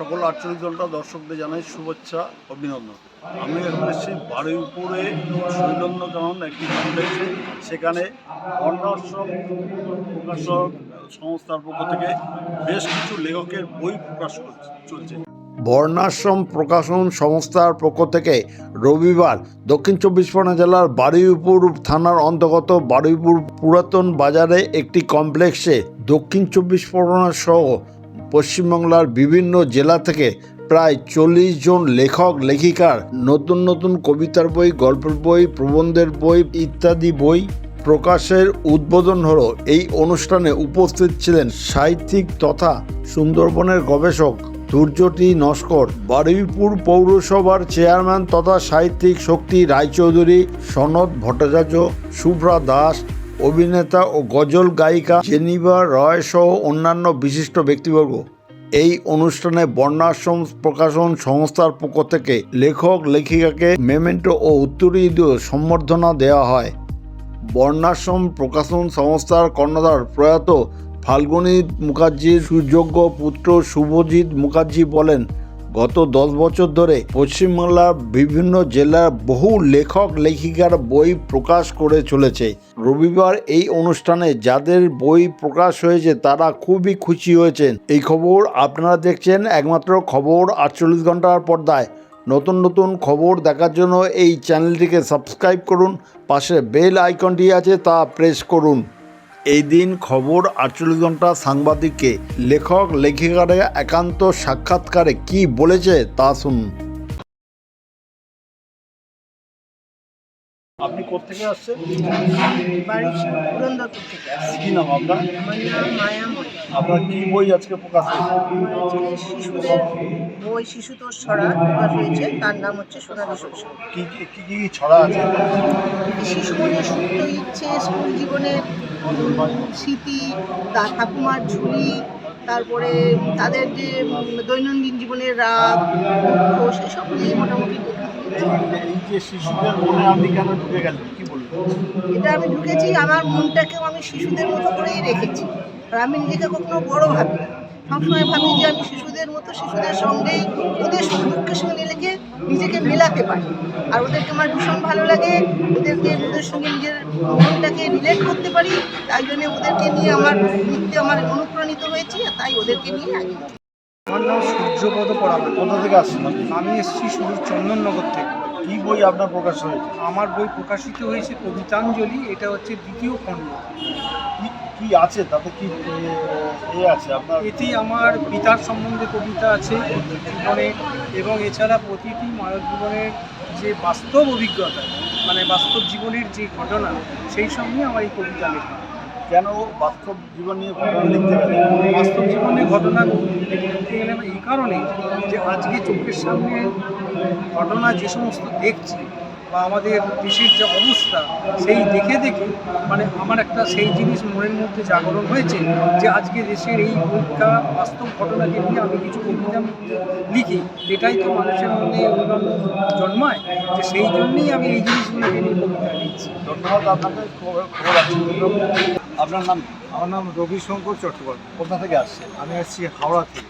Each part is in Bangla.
সকল আটচল্লিশ ঘণ্টা দর্শকদের জানাই শুভেচ্ছা, অভিনন্দন। আমি এখন এসেছি বারুইপুরে সৈলন্যকানন একটি কমপ্লেক্সে সেখানে অন্নশ্রম প্রকাশক, সংস্থার পক্ষ থেকে বেশ কিছু লেখকের বই প্রকাশ চলছে। বর্ণাশ্রম প্রকাশন সংস্থার পক্ষ থেকে রবিবার দক্ষিণ চব্বিশ পরগনা জেলার বারুইপুর থানার অন্তর্গত বারুইপুর পুরাতন বাজারে একটি কমপ্লেক্সে দক্ষিণ চব্বিশ পরগনা সহ পশ্চিমবাংলার বিভিন্ন জেলা থেকে প্রায় চল্লিশ জন লেখক, লেখিকার নতুন নতুন কবিতার বই, গল্পের বই, প্রবন্ধের বই ইত্যাদি বই প্রকাশের উদ্বোধন হলো। এই অনুষ্ঠানে উপস্থিত ছিলেন সাহিত্যিক তথা সুন্দরবনের গবেষক দুর্যটি নস্কর, বারুইপুর পৌরসভার চেয়ারম্যান তথা সাহিত্যিক শক্তি রায়চৌধুরী, সনদ ভট্টাচার্য, শুভ্রা দাস অভিনেতা ও গজল গায়িকা জেনিভা রয় সহ অন্যান্য বিশিষ্ট ব্যক্তিবর্গ। এই অনুষ্ঠানে বর্ণাশ্রম প্রকাশন সংস্থার পক্ষ থেকে লেখক, লেখিকাকে মেমেন্টো ও উত্তরীয় সম্বর্ধনা দেওয়া হয়। বর্ণাশ্রম প্রকাশন সংস্থার কর্ণধার প্রয়াত ফাল্গুনী মুখার্জির সুযোগ্য পুত্র শুভজিৎ মুখার্জি বলেন গত দশ বছর ধরে পশ্চিমবাংলার বিভিন্ন জেলার বহু লেখক, লেখিকার বই প্রকাশ করে চলেছে। রবিবার এই অনুষ্ঠানে যাদের বই প্রকাশ হয়েছে, তারা খুবই খুশি হয়েছেন। এই খবর আপনারা দেখছেন একমাত্র খবর আটচল্লিশ ঘণ্টার পর্দায়। নতুন নতুন খবর দেখার জন্য এই চ্যানেলটিকে সাবস্ক্রাইব করুন, পাশে বেল আইকনটি আছে তা প্রেস করুন। এই দিন খবর আটচল্লিশ ঘণ্টা সাংবাদিককে লেখক লেখিকারা একান্ত সাক্ষাৎকারে কি বলেছে তা শুনুন। আপনি কোথেকে আসছেন? কি নাম আপনার? আপনার কি বই আজকে প্রকাশ বই শিশুতোষ ছড়া প্রকাশ হয়েছে তার নাম হচ্ছে সোনালি শৈশব কি কি ছড়া আছে? শিশু সুপ্ত ইচ্ছে স্কুল জীবনের স্মৃতি তা ঠাকুমার ঝুলি তারপরে তাদের যে দৈনন্দিন জীবনের রাগ দুঃখ সেসব নিয়ে মোটামুটি এটা আমি ঢুকেছি আমার মনটাকেও আমি শিশুদের মতো করেই রেখেছি। আর আমি নিজেকে কখনো বড় ভাবি সবসময় ভাবি যে আমি শিশুদের মতো শিশুদের সঙ্গেই ওদের সুখ দুঃখের সঙ্গে নিজেকে নিজেকে মেলাতে পারি। আর ওদেরকে আমার ভীষণ ভালো লাগে, ওদেরকে, ওদের সঙ্গে নিজের মনটাকে রিলেট করতে পারি, তাই জন্য ওদেরকে নিয়ে আমার লিখতে আমার অনুপ্রাণিত হয়েছি তাই ওদেরকে নিয়ে আগে। আমার নাম সূর্যপদ পড়াবেন কোথা থেকে আসছেন? আমি এসেছি শুধু চন্দননগর থেকে। কি বই আপনার প্রকাশ হয়েছে? আমার বই প্রকাশিত হয়েছে কবিতাঞ্জলি, এটা হচ্ছে দ্বিতীয় খণ্ড। কি আছে? তাতে কি এ, আছে আপনার? এতে আমার পিতার সম্বন্ধে কবিতা আছে জীবনে এবং এছাড়া প্রতিটি মানব জীবনের যে বাস্তব অভিজ্ঞতা মানে বাস্তব জীবনের যে ঘটনা সেই সঙ্গে আমার এই কবিতা লেখা। কেন বাস্তব জীবন নিয়ে ঘটনা লিখতে গেলেন বাস্তব জীবনের ঘটনা লিখতে গেলে এই কারণে যে আজকে চোখের সামনে ঘটনা যে সমস্ত দেখছি বা আমাদের দেশের যে অবস্থা সেই দেখে দেখে মানে আমার একটা সেই জিনিস মনের মধ্যে জাগরণ হয়েছে যে আজকে দেশের এই পরীক্ষা বাস্তব ঘটনাকে নিয়ে আমি কিছু কবিতা লিখি এটাই তো মানুষের মধ্যে অন্যান্য জন্মায় যে সেই জন্যই আমি এই জিনিসগুলোকে নিয়ে কবিতা লিখছি। ধন্যবাদ আপনাকে খবর খবর আছে আপনার নাম আমার নাম রবিশঙ্কর চট্টোপাধ্যায়। কোথা থেকে আসছে আমি আসছি হাওড়া থেকে।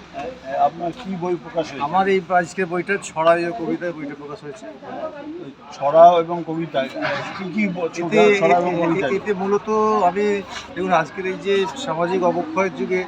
আপনার কি বই প্রকাশ হয়েছে? আমার এই আজকের বইটা ছড়া ও কবিতায় বইটা প্রকাশ হয়েছে। ছড়া এবং কবিতা কি কি এতে মূলত আমি দেখুন আজকের এই যে সামাজিক অবক্ষয়ের যুগে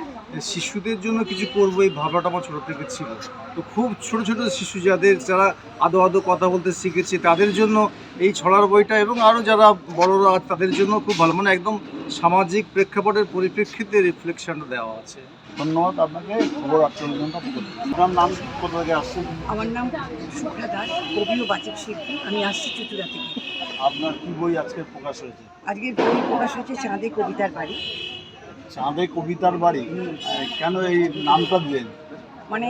শিশুদের জন্য কিছু করব এই ভাবনাটা আমার ছোটো থেকে ছিল। তো খুব ছোট ছোট শিশু যাদের যারা আদো আদো কথা বলতে শিখেছে তাদের জন্য এই ছড়ার বইটা এবং আরও যারা বড়রা তাদের জন্য খুব ভালো। মানে একদম সামাজিক প্রেক্ষাপটের পরিপ্রেক্ষিতে রিফ্লেকশনটা দেওয়া আছে। ধন্যবাদ আপনাকে। খবর। আপনার নাম কোথা থেকে আসছেন আমার নাম শুক্লা দাস কবি ও বাচিক শিল্পী। আমি আসছি চুচুড়া থেকে। আপনার কি বই আজকে প্রকাশ হয়েছে? আজকে বই প্রকাশ হয়েছে চাঁদে কবিতার বাড়ি। চাঁদে কবিতার বাড়ি। কেন এই নামটা দিলেন? মানে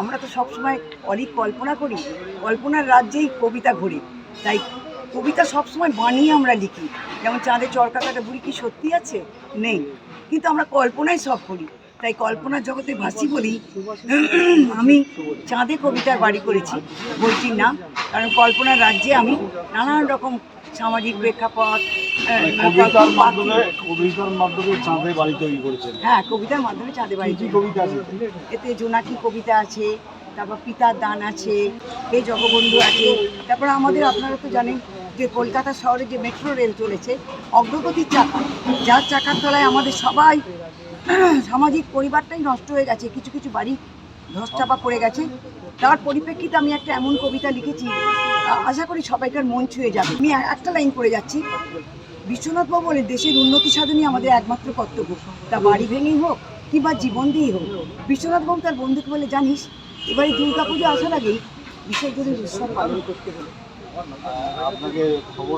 আমরা তো সবসময় অনেক কল্পনা করি, কল্পনার রাজ্যেই কবিতা ঘুরি তাই কবিতা সবসময় বানিয়ে আমরা লিখি। যেমন চাঁদে চরকা কাটা বুড়ি কি সত্যি আছে? নেই। কিন্তু আমরা কল্পনায় সব করি। তাই কল্পনার জগতে ভাসি বলি, আমি চাঁদে কবিতার বাড়ি করেছি বইটির নাম। কারণ কল্পনার রাজ্যে আমি নানান রকম সামাজিক প্রেক্ষাপট কবিতার মাধ্যমে কবিতার মাধ্যমে চাঁদে বাড়ি তৈরি করেছেন। হ্যাঁ কবিতার মাধ্যমে চাঁদে বাড়ি কি কবিতা আছে? এতে জোনাকি কবিতা আছে তারপর পিতার দান আছে জগবন্ধু আছে তারপর আমাদের আপনারা তো জানেন যে কলকাতা শহরে যে মেট্রো রেল চলেছে অগ্রগতির চাকা। যার চাকার তলায় আমাদের সবাই সামাজিক পরিবারটাই নষ্ট হয়ে গেছে কিছু কিছু বাড়ি ধসচাপা পড়ে গেছে। তার পরিপ্রেক্ষিতে আমি একটা এমন কবিতা লিখেছি আশা করি সবাইকার মন ছুঁয়ে যাবে। আমি একটা লাইন পড়ে যাচ্ছি বিশ্বনাথ বলেন দেশের উন্নতি সাধনই আমাদের একমাত্র কর্তব্য। তা বাড়ি ভেঙেই হোক কিংবা জীবন দিয়েই হোক বিশ্বনাথ বাবু তার বন্ধুকে বলে জানিস এবারে দুর্গা পুজো আসার আগেই বিসর্জনের উৎসব পালন করতে হবে। আপনাকে খবর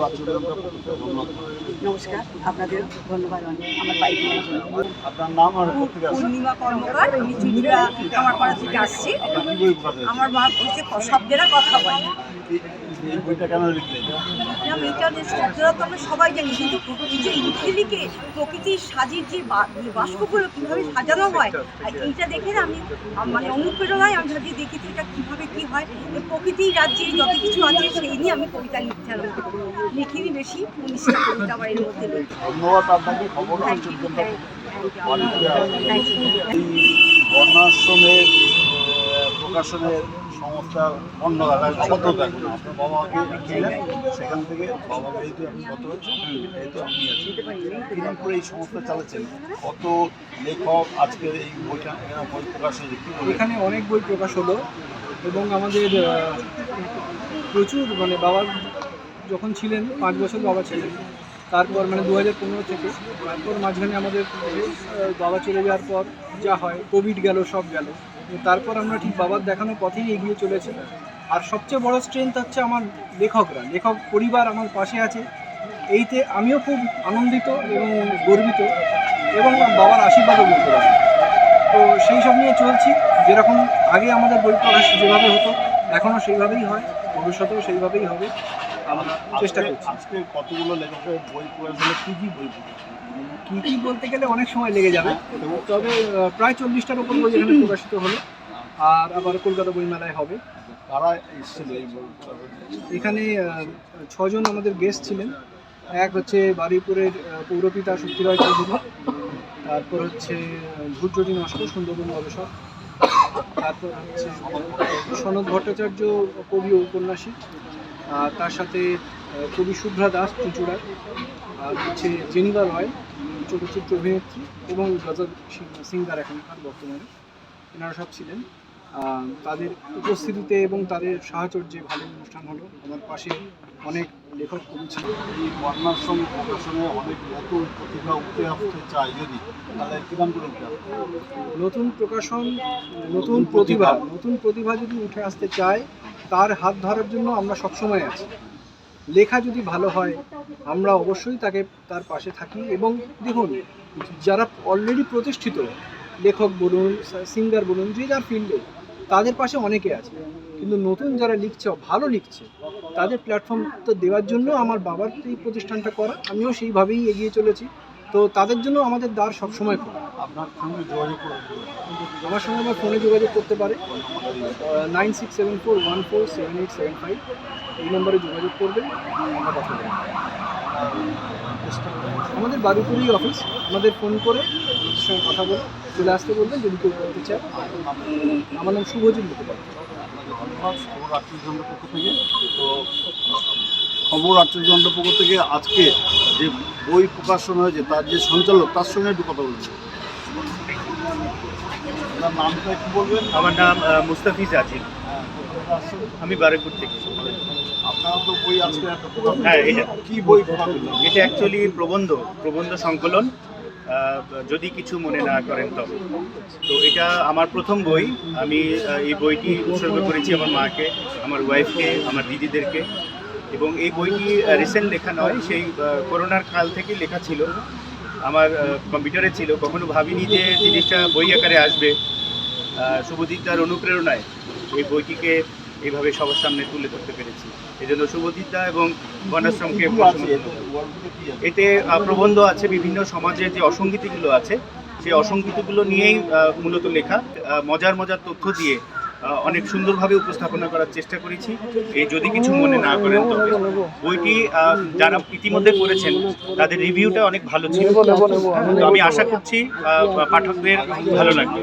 নমস্কার আপনাদের ধন্যবাদ অনেক আমার বাইক নেওয়ার জন্য। আপনার নাম আর পূর্ণিমা কর্মকার আমি চুচুড়া আমার পাড়া থেকে আসছি আপনি কি বই পড়াতে আমার মা শব্দেরা কথা বলে। এই বইটা কেন লিখলেন আমি এটা যে শব্দরা তো আমরা সবাই জানি কিন্তু এই যে প্রকৃতির সাজির যে বাষ্পগুলো কীভাবে সাজানো হয় আর এইটা দেখে না আমি মানে অনুপ্রেরণায় আমি দেখেছি এটা কীভাবে কী হয় প্রকৃতির রাজ্যে যত কিছু আছে সেই নিয়ে আমি কবিতা লিখতে আরম্ভ করি। লিখিনি বেশি উনিশটা কবিতা আমার এর মধ্যে ধন্যবাদ আপনাকে খবর এই বর্ণাশ্রমের সংস্থার অন্যরা শত দেখুন আপনার বাবাকে ছিলেন সেখান থেকে বাবা যেহেতু আমি গত যেহেতু আমি করে এই সংস্থা চালাচ্ছেন। কত লেখক আজকের এই বইটা বই প্রকাশ হয়েছে এখানে অনেক বই প্রকাশ হলো এবং আমাদের প্রচুর মানে বাবার যখন ছিলেন, পাঁচ বছর বাবা ছিলেন, তারপর মানে দু হাজার পনেরো থেকে, তারপর মাঝখানে আমাদের বাবা চলে যাওয়ার পর যা হয় কোভিড গেল, সব গেল। তারপর আমরা ঠিক বাবার দেখানো পথেই এগিয়ে চলেছি। আর সবচেয়ে বড় স্ট্রেংথ হচ্ছে আমার লেখকরা। লেখক পরিবার আমার পাশে আছে। এইতে আমিও খুব আনন্দিত এবং গর্বিত এবং বাবার আশীর্বাদও বলতে পারি। তো সেই সব নিয়ে চলছি। যেরকম আগে আমাদের বই প্রকাশ যেভাবে হতো এখনও সেইভাবেই হয়। ভবিষ্যতেও সেইভাবেই হবে। আমরা চেষ্টা করছি। আজকে কতগুলো লেখকের বই প্রকাশ হলে কি কি বই কী কী বলতে গেলে অনেক সময় লেগে যাবে। তবে প্রায় চল্লিশটার উপর বই এখানে প্রকাশিত হলো। আর আবার কলকাতা বইমেলায় হবে। এসেছিল প্রকাশ এখানে ছজন আমাদের গেস্ট ছিলেন। এক হচ্ছে বারুইপুরের পৌরপিতা শক্তিরয় চৌধুরী। তারপর হচ্ছে ধূর্যটি নস্কর সুন্দরবন গবেষক। তারপর হচ্ছে সনদ ভট্টাচার্য কবি ও উপন্যাসিক। আর তার সাথে কবি শুভ্রা দাস চুঁচুড়ার আর হচ্ছে জেনিভা রয় চলচ্চিত্র অভিনেত্রী এবং গজল সিঙ্গার এখনকার বর্তমানে। এনারা সব ছিলেন। তাদের উপস্থিতিতে এবং তাদের সাহচর্যে ভালো অনুষ্ঠান হলো। আমার পাশে অনেক লেখক কবি ছিল এই বর্ণাশ্রম প্রকাশনে অনেক নতুন প্রতিভা উঠে আসতে চায় যদি তাহলে করে নতুন প্রকাশন নতুন প্রতিভা। নতুন প্রতিভা যদি উঠে আসতে চায় তার হাত ধরার জন্য আমরা সবসময় আছি। লেখা যদি ভালো হয়, আমরা অবশ্যই তাকে তার পাশে থাকি এবং দেখুন, যারা অলরেডি প্রতিষ্ঠিত, লেখক বলুন সিঙ্গার বলুন, যে যার ফিল্ডে তাদের পাশে অনেকে আছে। কিন্তু নতুন যারা লিখছে, ভালো লিখছে, তাদের প্ল্যাটফর্ম তো দেওয়ার জন্য আমার বাবার এই প্রতিষ্ঠানটা করা, আমিও সেইভাবেই এগিয়ে চলেছি। তো তাদের জন্য আমাদের দ্বার সবসময় খোলা। আপনার সঙ্গে যোগাযোগ করে আমার সঙ্গে আমার ফোনে যোগাযোগ করতে পারে। Nine six seven four one four seven eight seven five এই নম্বরে যোগাযোগ করবেন। আমরা কথা বলব। আমাদের বারুপুরি অফিস আমাদের ফোন করে সঙ্গে কথা বলে চলে আসতে বলবেন যদি কেউ করতে চায়। আমার নাম শুভজিৎ মুখোপাধ্যায়। ধন্যবাদ। খবর ঘণ্টার পক্ষ থেকে। তো খবর ঘণ্টার পক্ষ থেকে আজকে যে বই প্রকাশন হয়েছে তার যে সঞ্চালক তার সঙ্গে একটু কথা বলব। আপনার নামটা একটু বলবেন? আমার নাম মুস্তাফিজ আজিম? আমি বারেপুর থেকে। আপনারা তো বই আজকে হ্যাঁ, এটা। কি বই এটা অ্যাকচুয়ালি প্রবন্ধ প্রবন্ধ সংকলন। যদি কিছু মনে না করেন তবে। তো এটা আমার প্রথম বই। আমি এই বইটি উৎসর্গ করেছি আমার মাকে আমার ওয়াইফকে আমার দিদিদেরকে। এবং এই বইটি রিসেন্ট লেখা নয় সেই করোনার কাল থেকে লেখা ছিল। আমার কম্পিউটারে ছিল। কখনো ভাবিনি যে জিনিসটা বই আকারে আসবে। শুভজিৎদার অনুপ্রেরণায় এই বইটিকে এইভাবে সবার সামনে তুলে ধরতে পেরেছি। এই জন্য শুভজিৎদা এবং বর্ণাশ্রমকে এতে? প্রবন্ধ আছে বিভিন্ন সমাজের যে অসঙ্গতিগুলো আছে সেই অসঙ্গীতিগুলো নিয়েই মূলত লেখা। মজার মজার তথ্য দিয়ে অনেক সুন্দরভাবে উপস্থাপনা করার চেষ্টা করেছি। এই যদি কিছু মনে না করেন তবে। বইটি যারা ইতিমধ্যে পড়েছেন তাদের রিভিউটা অনেক ভালো ছিল। তো আমি আশা করছি পাঠকদের ভালো লাগবে।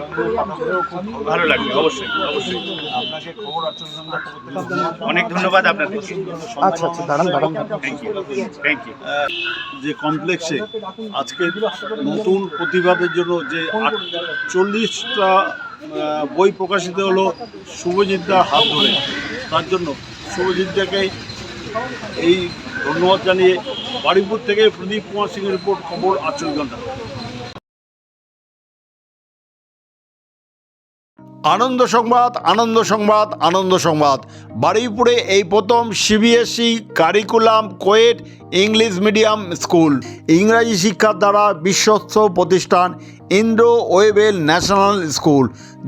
ভালো লাগবে অবশ্যই অবশ্যই। আপনাকে খবর অনেক ধন্যবাদ আপনাদেরকে আচ্ছা আচ্ছা দাঁড়ান দাঁড়ান। থ্যাংক ইউ থ্যাংক ইউ যে কমপ্লেক্সে আজকে নতুন প্রতিবাদের জন্য যে চল্লিশটা বই প্রকাশিত হলো শুভজিৎদার হাত ধরে। তার জন্য শুভজিৎদাকে এই ধন্যবাদ জানিয়ে বাড়িপুর থেকে প্রদীপ কুমার সিংয়ের রিপোর্ট, খবর আটচল্লিশ ঘণ্টা। আনন্দ সংবাদ আনন্দ সংবাদ আনন্দ সংবাদ। বারুইপুরে এই প্রথম CBSE curriculum coed English medium school ইংরাজি শিক্ষার দ্বারা বিশ্বস্ত প্রতিষ্ঠান ইন্দ্র ওয়েবেল ন্যাশনাল স্কুল,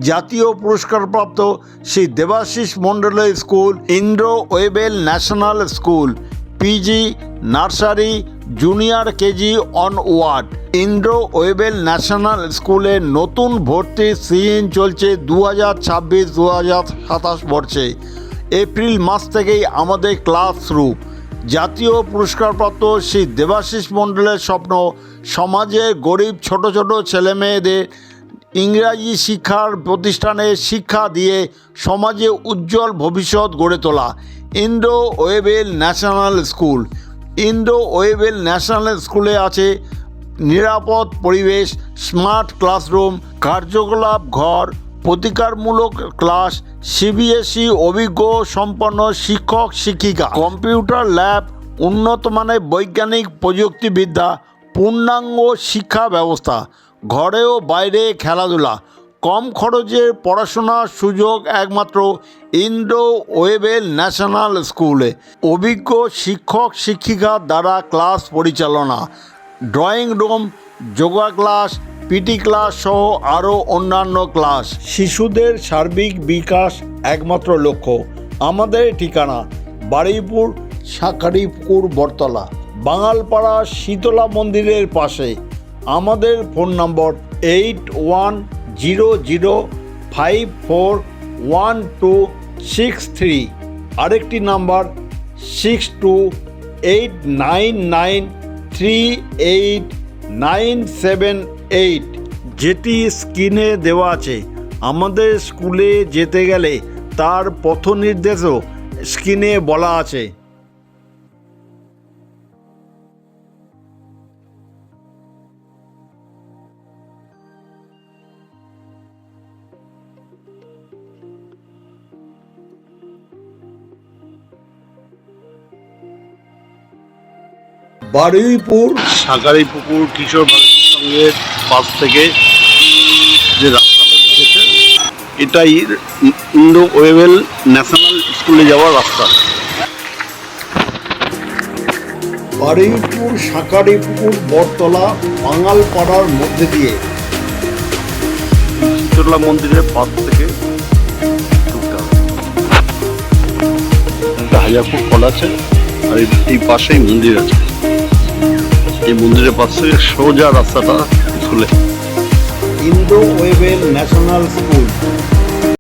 জাতীয় পুরস্কারপ্রাপ্ত শ্রী দেবাশিস মণ্ডলের school, Indo Webel National school, PG, nursery, junior KG onward. Indo Webel National স্কুলে নতুন ভর্তি সিজন চলছে দু হাজার ছাব্বিশ দু হাজার সাতাশ বর্ষে। এপ্রিল মাস থেকেই আমাদের ক্লাস শুরু জাতীয় পুরস্কারপ্রাপ্ত শ্রী দেবাশিস মণ্ডলের স্বপ্ন সমাজের গরিব ছোট ছোট ছেলেমেয়েদের ইংরাজি শিক্ষার প্রতিষ্ঠানে শিক্ষা দিয়ে সমাজে উজ্জ্বল ভবিষ্যৎ গড়ে তোলা Indo Webel National school. Indo Webel National স্কুলে আছে নিরাপদ পরিবেশ, স্মার্ট ক্লাসরুম, কার্যকলাপ ঘর, প্রতিকারমূলক ক্লাস সিবিএসই অভিজ্ঞ সম্পন্ন শিক্ষক শিক্ষিকা, কম্পিউটার ল্যাব, উন্নত মানের বৈজ্ঞানিক প্রযুক্তিবিদ্যা পূর্ণাঙ্গ শিক্ষা ব্যবস্থা, ঘরে ও বাইরে খেলাধুলা, কম খরচে পড়াশোনার সুযোগ একমাত্র ইন্ডো ওয়েবেল ন্যাশনাল স্কুলে। অভিজ্ঞ শিক্ষক শিক্ষিকার দ্বারা ক্লাস পরিচালনা, drawing room, yoga class, PT class সহ আরও অন্যান্য ক্লাস। শিশুদের সার্বিক বিকাশ একমাত্র লক্ষ্য। আমাদের ঠিকানা বারুইপুর শাঁখারিপুকুর বটতলা। বাঙালপাড়া শীতলা মন্দিরের পাশে। আমাদের phone number eight one zero zero five four one two six three. আরেকটি number six two eight nine nine three eight nine seven eight. যেটি স্ক্রিনে দেওয়া আছে। আমাদের স্কুলে যেতে গেলে তার পথ নির্দেশও স্ক্রিনে বলা আছে। বারুইপুর। সাগারি পুকুর কিশোর ভারতীর সঙ্গে পাশ থেকে যে রাস্তাটা গেছে এটাই ইন্ডো ওয়েবেল ন্যাশনাল স্কুলে যাওয়ার রাস্তা। বারুইপুর শাঁকারিপুকুর বটতলা বাঙালপাড়ার মধ্যে দিয়ে। শীতলা মন্দিরের পাশ থেকে হাজার ফুট কল আছে আর এই পাশেই মন্দির আছে। এই মন্দিরের পাশ সোজা রাস্তাটা খুলে। Indo Webel national school